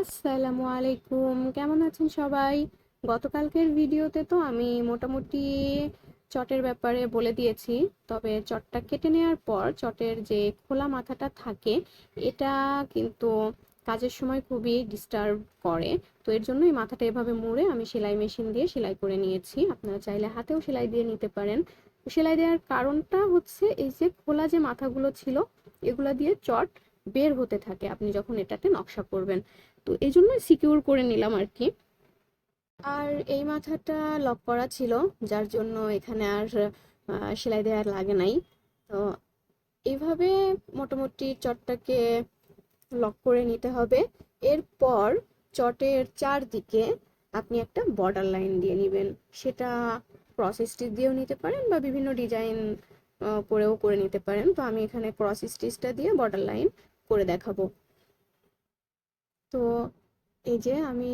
আসসালামু আলাইকুম। কেমন আছেন সবাই? গতকালকের ভিডিওতে তো আমি মোটামুটি চটের ব্যাপারে বলে দিয়েছি, তবে চটটা কেটে নেওয়ার পর চটের যে খোলা মাথাটা থাকে, এটা কিন্তু কাজের সময় খুবই ডিস্টার্ব করে। তো এর জন্যই মাথাটা এভাবে মুড়ে আমি সেলাই মেশিন দিয়ে সেলাই করে নিয়েছি। আপনারা চাইলে হাতেও সেলাই দিয়ে নিতে পারেন। সেলাই দেওয়ার কারণটা হচ্ছে এই যে খোলা যে মাথাগুলো ছিল, এগুলা দিয়ে চট বের হতে থাকে। আপনি যখন এটাতে নকশা করবেন। তো এই জন্য সিকিউর করে নিলাম আর কি। আর এই মাথাটা লক করা ছিল, যার জন্য এখানে আর সেলাই দেওয়ার লাগে নাই। তো এইভাবে মোটামুটি চটটাকে লক করে নিতে হবে। এরপর চটের চারদিকে আপনি একটা বর্ডার লাইন দিয়ে নেবেন। সেটা ক্রস স্টিচ দিয়েও নিতে পারেন বা বিভিন্ন ডিজাইন করেও করে নিতে পারেন। তো আমি এখানে ক্রস স্টিচটা দিয়ে বর্ডার লাইন করে দেখাবো। তো এই যে আমি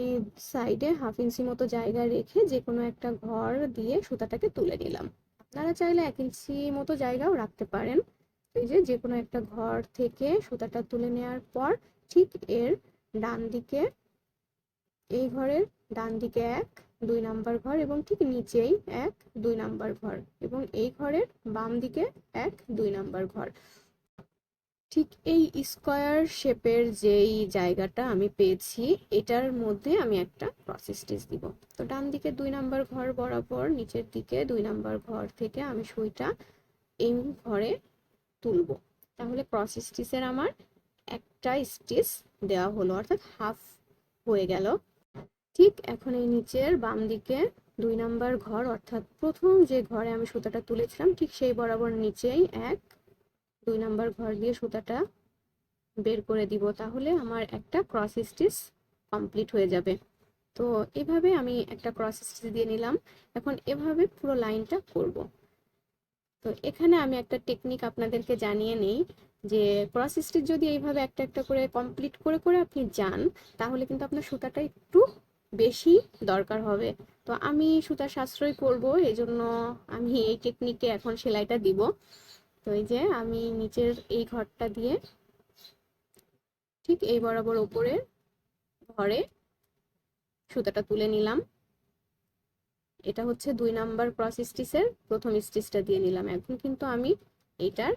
সাইডে হাফ ইঞ্চি মতো জায়গা রেখে যে কোনো একটা ঘর দিয়ে সুতাটাকে তুলে নিলাম। আপনারা চাইলে এক ইঞ্চি মতো জায়গাও রাখতে পারেন। এই যে যে কোনো একটা ঘর থেকে সুতাটা তুলে নেওয়ার পর ঠিক এর ডান দিকে এই ঘরের ডান দিকে এক, দুই নাম্বার ঘর এবং ঠিক নিচেই এক, দুই নাম্বার ঘর এবং এই ঘরের বাম দিকে এক, দুই নাম্বার ঘর। ঠিক এই স্কোয়ার শেপের যেই জায়গাটা আমি পেয়েছি, এটার মধ্যে আমি একটা ক্রস স্টিচ দিব। তো ডান দিকে দুই নাম্বার ঘর বরাবর, নিচের দিকে দুই নাম্বার ঘর থেকে আমি সুইটা এই ঘরে তুলবো। তাহলে ক্রস স্টিচের আমার একটা স্টিচ দেওয়া হলো, অর্থাৎ হাফ হয়ে গেল। ঠিক এখন এই নিচের বাম দিকে দুই নাম্বার ঘর, অর্থাৎ প্রথম যে ঘরে আমি সুতাটা তুলেছিলাম, ঠিক সেই বরাবর নিচেই এক দুই নাম্বার ঘর দিয়ে সুতাটা বের করে দিব, তাহলে আমার একটা ক্রস স্টিচ কমপ্লিট হয়ে যাবে। তো এভাবে আমি একটা ক্রস স্টিচ দিয়ে নিলাম। এখন এভাবে পুরো লাইনটা করব। তো এখানে আমি একটা টেকনিক আপনাদেরকে জানিয়ে নেই যে ক্রস স্টিচ যদি এইভাবে একটা একটা করে কমপ্লিট করে করে আপনি যান, তাহলে কিন্তু আপনার সুতাটা একটু বেশি দরকার হবে। তো আমি সুতা সাশ্রয় করব এই জন্য আমি এই টেকনিকে এখন সেলাইটা দিব। তো এই যে আমি নিচের এই ঘরটা দিয়ে ঠিক এই বরাবর উপরে ঘরে সুতাটা তুলে নিলাম। এটা হচ্ছে দুই নাম্বার ক্রস স্টিচের প্রথম স্টিচটা দিয়ে নিলাম। এখন কিন্তু আমি এইটার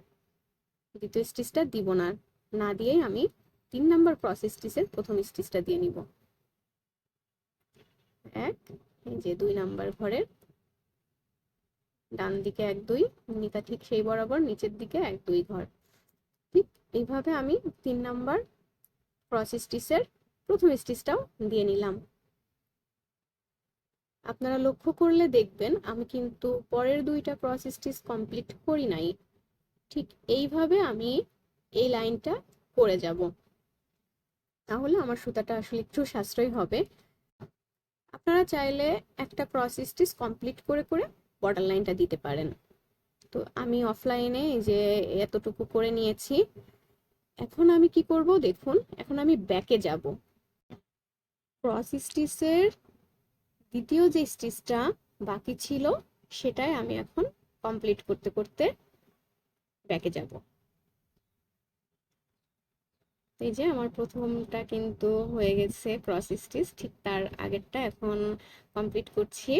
দ্বিতীয় স্টিচটা দিব না না দিয়েই আমি তিন নাম্বার ক্রস স্টিচের প্রথম স্টিচটা দিয়ে নিব। এক, এই যে দুই নাম্বার ঘরের ডান দিকে এক দুই নিতা ঠিক সেই বরাবর, নিচের দিকে এক দুই ঘর। ঠিক এইভাবে আমি তিন নাম্বার ক্রস স্টিচের প্রথম স্টিচটাও দিয়ে নিলাম। আপনারা লক্ষ্য করলে দেখবেন, আমি কিন্তু পরের দুইটা ক্রস স্টিচ কমপ্লিট করি নাই। ঠিক এইভাবে আমি এই লাইনটা করে যাব। তাহলে আমার সুতাটা আসলে একটু সাশ্রয় হবে। আপনারা চাইলে একটা ক্রস স্টিচ কমপ্লিট করে করে বর্ডার লাইনটা দিতে পারেন। তো আমি অফলাইনে যে এতটুকু করে নিয়েছি। এখন আমি কি করব দেখুন, এখন আমি ব্যাকে যাব। ক্রস স্টিচের দ্বিতীয় যে স্টিচটা বাকি ছিল, সেটাই আমি এখন কমপ্লিট করতে করতে ব্যাকে যাব। এই যে আমার প্রথমটা কিন্তু হয়ে গেছে ক্রস স্টিচ ঠিক তার আগেরটা এখন কমপ্লিট করছি।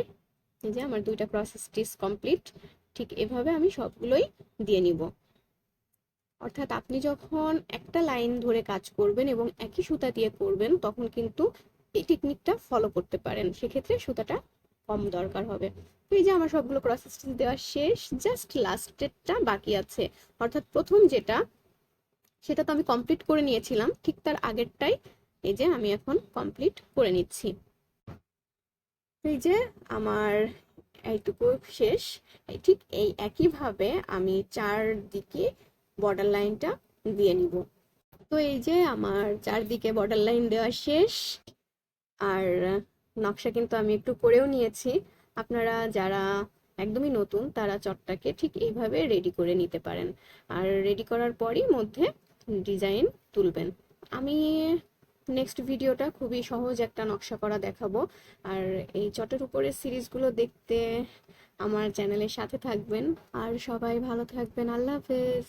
এই যে আমার দুইটা ক্রস স্টিচ কমপ্লিট ঠিক এভাবে আমি সবগুলোই দিয়ে নিব। অর্থাৎ আপনি যখন একটা লাইন ধরে কাজ করবেন এবং একই সুতা দিয়ে করবেন, তখন কিন্তু এই টেকনিকটা ফলো করতে পারেন। সেক্ষেত্রে সুতাটা কম দরকার হবে। এই যে আমার সবগুলো ক্রস স্টিচ দেওয়া শেষ জাস্ট লাস্টেরটা বাকি আছে। অর্থাৎ প্রথম যেটা, সেটা তো আমি কমপ্লিট করে নিয়েছিলাম, ঠিক তার আগেরটাই এই যে আমি এখন কমপ্লিট করে নিচ্ছি। এই যে আমার এইটুকু শেষ ঠিক এই একইভাবে আমি চারদিকে বর্ডার লাইনটা দিয়ে নিব। তো এই যে আমার চারদিকে বর্ডার লাইন দেওয়া শেষ, আর নকশা কিন্তু আমি একটু করেও নিয়েছি। আপনারা যারা একদমই নতুন, তারা চটটাকে ঠিক এইভাবে রেডি করে নিতে পারেন। আর রেডি করার পরই মধ্যে ডিজাইন তুলবেন। আমি নেক্সট ভিডিওটা খুবই সহজ একটা নকশা করা দেখাবো। আর এই চটের উপরের সিরিজগুলো দেখতে আমার চ্যানেলের সাথে থাকবেন। আর সবাই ভালো থাকবেন। আল্লাহ হাফেজ।